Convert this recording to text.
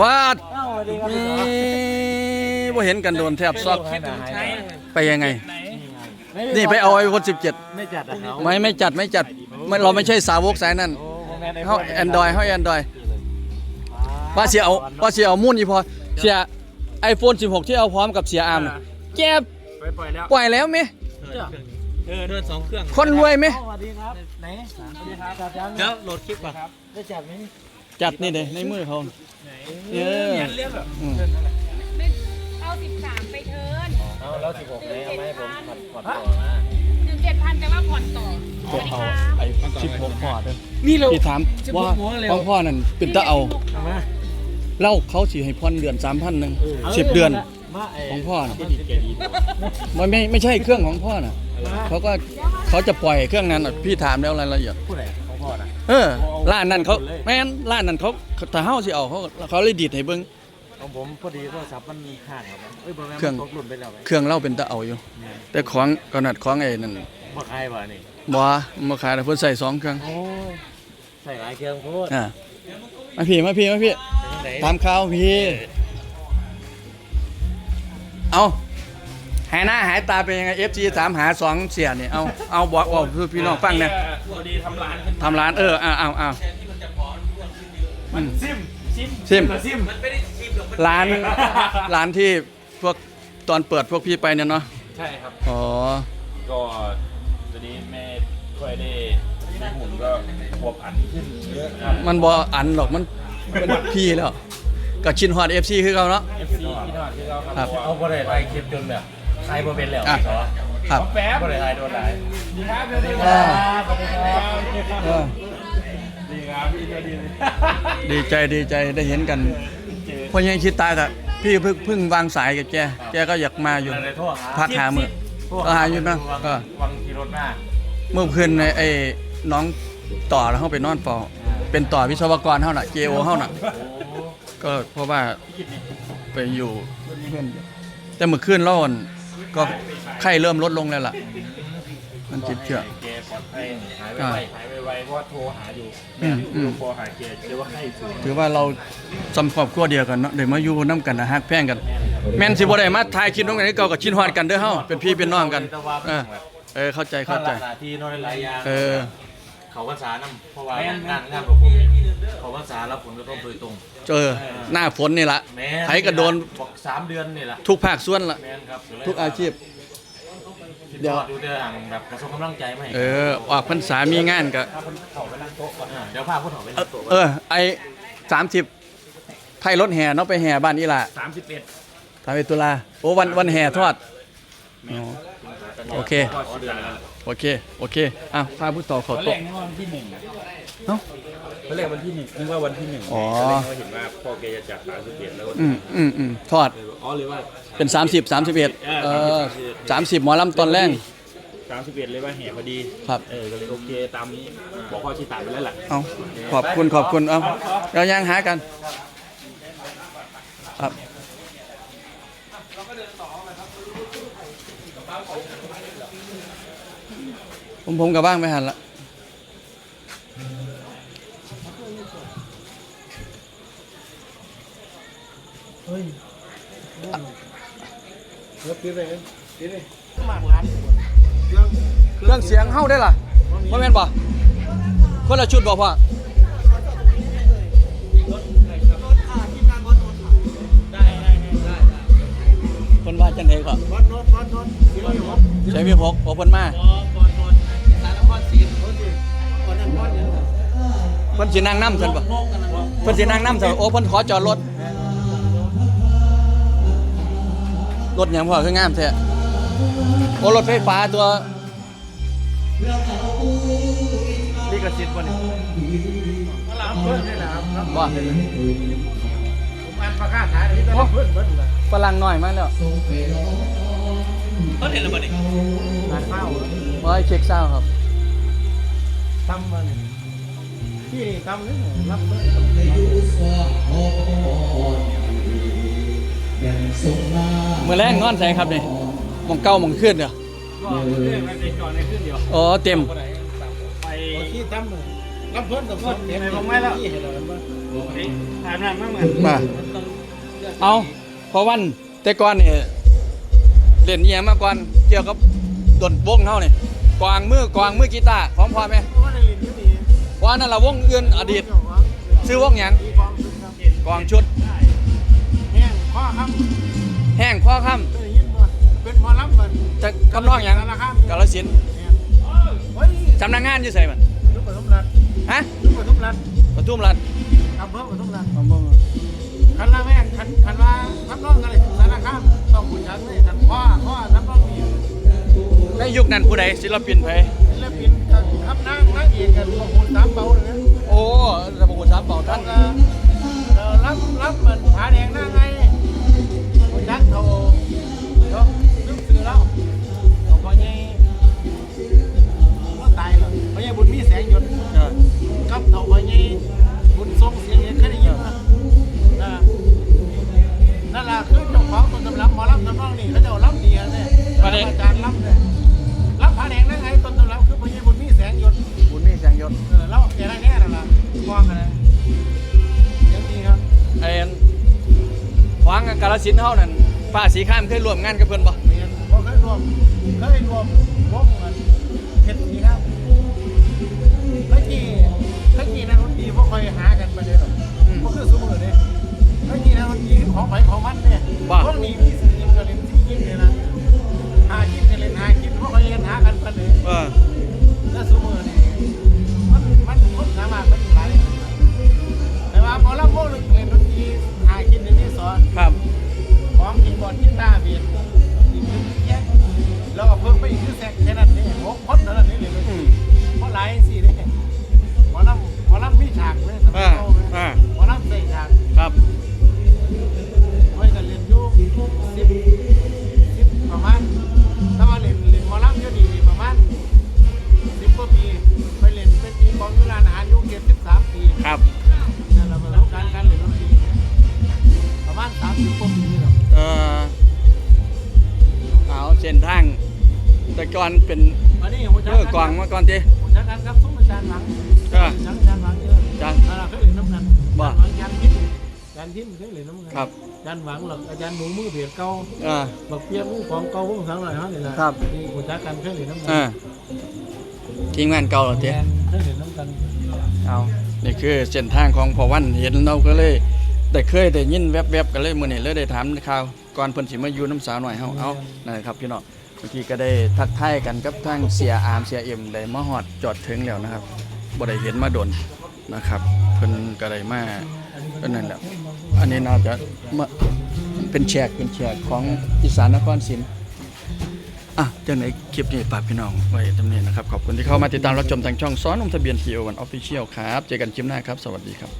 ว่าดอ้าวสวัสดีครับมีบ่เห็นกันโดนแทบซอกคิดถึงใช้ไปยังไง นี่ไปเอาไอโฟน17ไม่จัดอะเขาไม่ไม่จัดไม่จัดไม่เราไม่ใช่สาวกสายนั่นโอ้ผมแม่นเฮาแอนดรอยเฮาแอนดรอยว่าเสียเอาว่าเสียเอามุ่นอีพอเสีย iPhone 16ที่เอาพร้อมกับเสียอาร์มน่ะแกไปปล่อยแล้วปล่อยแล้วไหมเออเดินสองเครื่อง คนรวยไหมสวัสดีครับไหนสวัสดีครับจัดยังเดี๋ยวโหลดคลิปก่อน ได้จัดไหมจัดนี่เด้ในมือเขาเออเรียกแบบอืมไม่เอาสิบสามไปเทิร์นเอาแล้วสิบหกไหนเอาไหมาให้ผมผัดผัดต่อนะหนึ่งเจ็ดพันแต่ว่าผ่อนต่อสวัสดีค่ะไอ้16พอเด้อนี่เราพี่ถามว่าของพ่อนั่นเป็นตาเอาเอามาเล่าเขาสิให้ผ่อนเดือน3,000นึง10เดือนมาไอ้ของพ่อน่ะมันไม่ไม่ใช่เครื่องของพ่อน่ะเขาก็เขาจะปล่อยเครื่องนั้นน่ะพี่ถามแล้วรายละเอียดผู้ใดของพ่อนะ เออร้านนั้นเขาแม่นร้านนั้นเขาถ้าเฮาสิเอาเขาเขาเลยดีดให้เบิ่งของผมพอดีโทรศัพท์มันห่างครับเอ้ยบ่แม่นเครื่องมันตกหล่นไปแล้วไหมเครื่องเราเป็นตาเอาอยู่ แต่ของขนาดของไอ้นั่นบ่คายบ่นี่บ่มาขายแต่เพิ่นใส่สองเครื่องโอ้ยใส่หลายเครื่องโคตรอ่ามาพี่มาพี่มาพี่ไหนตามข่าวพี่เอา หายหน้าหายตาเป็นยังไง FG ถามหาสองเสียนี่เอาเอาบอกบอกเพื่อพี่น้องฟังนะพอดีทำร้านขึ้นทำร้านเอออ้าวอ้าวอ้าวมันซิมซิมซิมซิมมันไม่ได้ซิมหรอกมันร้านร้านที่พวกตอนเปิดพวกพี่ไปเนี่ยเนาะใช่ครับอ๋อก็ตอนนี้แม่ค่อยได้ในหุ่นก็บวบผันขึ้นเยอะครับมันบ่อันหรอกมันเป็นพี่แล้วก็ชินฮอด FC คือเขาเนาะ FC พี่ทอดที่เราครับเอาบ่ได้ถ่ายคลิปจนแบบ ใครบ่เป็นแล้วอะเหรอครับ แป๊บบ่ได้ถ่ายโดนหลายดีครับสวัสดีคอ่ารับสวัสดีครับเออดีครับพี่สวัสดีเลยดีใจดีใจได้เห็นกันเพราะยังคิดตายแต่พี่เพิ่งเพิ่งวางสายกับแก แกก็อยากมาอยู่อะไรโทษหาพักหามือก็หาอยู่นะก็ วังขี่รถหน้าเมื่อคืนในไอ้น้องต่อแล้วเขาไปนอนเฝ้าเป็นต่อวิศวกรเฮาน่ะ JO เฮาน่ะก็เพราะว่าไปอยู่เพื่อนแต่เมื่อคืนร้อน ก็ไข้เริ่มลดลงแล้วล่ะ มันจิตเชื่อแกปลอดภัยหายอ่าไวๆหายไวๆเพราะว่าโทรหาอยู่อืแม่มอืที่มอุดมพอหาแกเรียกว่าไข้สูงถือว่าเราสำครอบครัวเดียวกันเนาะเดี๋ยวมาอยู่น้ำกันนะฮักแพงกัน แม่นสิบ่ได้มาถ่ายคลิปตรงไหนเก่ากับชินฮอดกันเด้อเฮาเป็นพี่เป็นน้องกันเออเออเข้าใจเข้าใจหน้าที่นอนหลายอย่างเออ เขาพรรษานำเพราะว่างานงานของผมเขาพรรษารับผลกระทบโดยตรงเจอหน้าฝนนี่ละแม่ไผก็โดนบอกสามเดือนนี่แหละทุกภาคส่วนละแม่นครับทุกอาชีพ เดี๋ยวดูเรื่องแบบกระทรวงกำลังใจมาให้เออออกพรรษามีงานก็อ่าเดี๋ยวพาผู้ถอไปเอนั่องโต๊ะเออไอสามสิบไทยรถแห่เนาะไปแห่บ้านอีหล่ะสามสิบเอ็ด ทำเป็นตุลาโอ้วันวันแห่ทอดอ๋อ โอเคก็เดือนแล้วโอเค โอเคอะพาผู้ต่อเขาตอนแรโต๊ะกนึกว่าวันที่หนึ่งเอ้าตอนแรกวันที่หนึ่งนึกว่าวันที่หนึ่งอ๋อ ตอนแรกเขาเห็นว่าพ่อแกจะจัดสามสิบเอ็ดแล้วอืมอืมอืมทอดอ๋อหรือว่า เป็น 30 31เออ30 หมอลำตอนแรก สามสิบเอ็ดเลยว่าแห่พอดีครับ เออก็เลยโอเคตามนี้บอกพ่อที่ตายไปแล้วแหละเอาขอบคุณขอบคุณเอาเรายังหากันครับ ผมผมกับบ้างไม่หันละเครื่องเสียงเข้าได้ล่ะว่าแม่นป่ะคนละชุดบอกพ่ อคนว่าจังไดก็ใช้มีพกโอเพิ่นมาเพิ่นสินั่งนำซั่นบ่เพิ่นสินั่งนำซั่นโอ้เพิ่นขอจอดรถรถหยังพ่อคืองามแท้โอ้รถไฟฟ้าตัวนี่กระซิบวันนี้หลังเพิ่นนี่แหละครับว่าผ มอ่านประกาศขายที่ตลาดเพิ่นเพิ่นเลยฝรั่งน้อยมาแล้วต้นเห็นแล้วบ่เนี่ยร้านข้าวว่าให้เช็คเศร้าครับทำมันที่ทำนี่รับเพิ่นมื่อแรกนอนใส่ครับนี่หมองเก้าหมองขึ้นเด้อก็เรื่องมันเป็นก่อนในขึ้นเดียวอ๋อเต็มไปที่ทำเลยอรับเพิ่นกับคนเห็นลงไม่แล้ว ถามนั่นมาเหมือนมา เอาเพราะวันแต่ก่อนนี่เล่นเอียงมาก่อนเกี่ยวกับดนวงเท่านี่กวางมือกวางมือกีตาร์ของพ่อไหมเพราะว่าในลิ้นอยู่นี่ว่านั่นละวงอื่นอดีต ซื้อวงหยังมีความสุขครับกวางชุด แห้งข้อครับแห้งข้อค่เคยยินบ่เป็นหมอลำมันำจะกำนองหยังสารคามกาลสินธุ์เฮ้ยสำนักงานอยู่ไสมันลูกปทุมรัฐฮะลูกปทุมรัฐปทุมรัฐ อำเภอปทุมรัฐคันละแม่งคันคันว่าทับน้องกันเลยสารคามต้องผู้จัดเลยคันพ่อพ่อทับน้องนี่ในยุคนั้นผู้ใดศิลปินไผศิลปินกันทับนางนางเอกกันพวกคุณสามเบาเลยนะโอ้ระบบสามเป่าท่าท่านนก็เอ่อรับรับมันผาแดงหน้าไงผู้จัดเขาเขาลึกสื่อแล้ว อาจารย์รับเนี่ยรับผาแดงหน้าไงต้นตำรับคือพอยี่บุญมีแสงหยดบุญมีแสงยศเออแล้วแกได้แน่แล้วล่ะมองกันนะยังดีครับไอ้อันขวางกาลสินธุ์เฮานั่นป้าสีข้ามเคยร่วมงานกับเพิ่นบ่เรียนพอเคยรวมเคยรวมวงกัน ครับ นั่นเราประสบการณ์การเรียนดนตรีประมาณสามสิบกว่าปีหรอกเออเอาเส้นทาง แต่ก่อนเป็นวันนี้หัวใจเออกวางมาก่อนติผมจัดการครับซุ้มอาจารย์หลังเออจัดอาจารย์หลังเยอะจังอะไรเคยเห็นน้ำกันบ่อาจารย์หลังอาจารย์พิมพ์อาจารย์พิมพ์เคยเห็นน้ำกันครับอาจารย์หวังหรอกอาจารย์หนูมือเบียดเก่าเออบักเปียกมือของเก่าพวกสังหน่อยฮะนี่แหละครับนี่ผมจัดการเคยเห็นน้ำกัเออทีมงานเก่าเหรอแทเจ๊นเคยเห็นน้ำกันเอา นี่คือเส้นทางของพอวันเห็นเราก็เลยได้เคยได้ยินแวบๆกันเลยมื้อนี้เลยได้ถามข่าวก่อนเพิ่นสิมาอยู่น้ำสาวหน่อยเฮาเอานั่นแหละครับพี่น้องเมื่อกี้ก็ได้ทักทายกันกับทางเสียอาร์มเสียเอ็มได้มาฮอดจอดถึงแล้วนะครับบ่ได้เห็นมาดนนะครับ เพิ่นก็ได้มาก็นั่นแหละอันนี้น่าจะมาเป็นแขกเป็นแขกของอีสานนครศรี อะจังไหนคลิปนี้ฝากพี่น้องไว้ตำนี้นะครับ ขอบคุณที่เข้ามาติดตามรับชมทางช่องซ้อนนมทะเบียนทีโอวันออฟฟิเชียลครับ เจอกันคลิปหน้าครับ สวัสดีครับ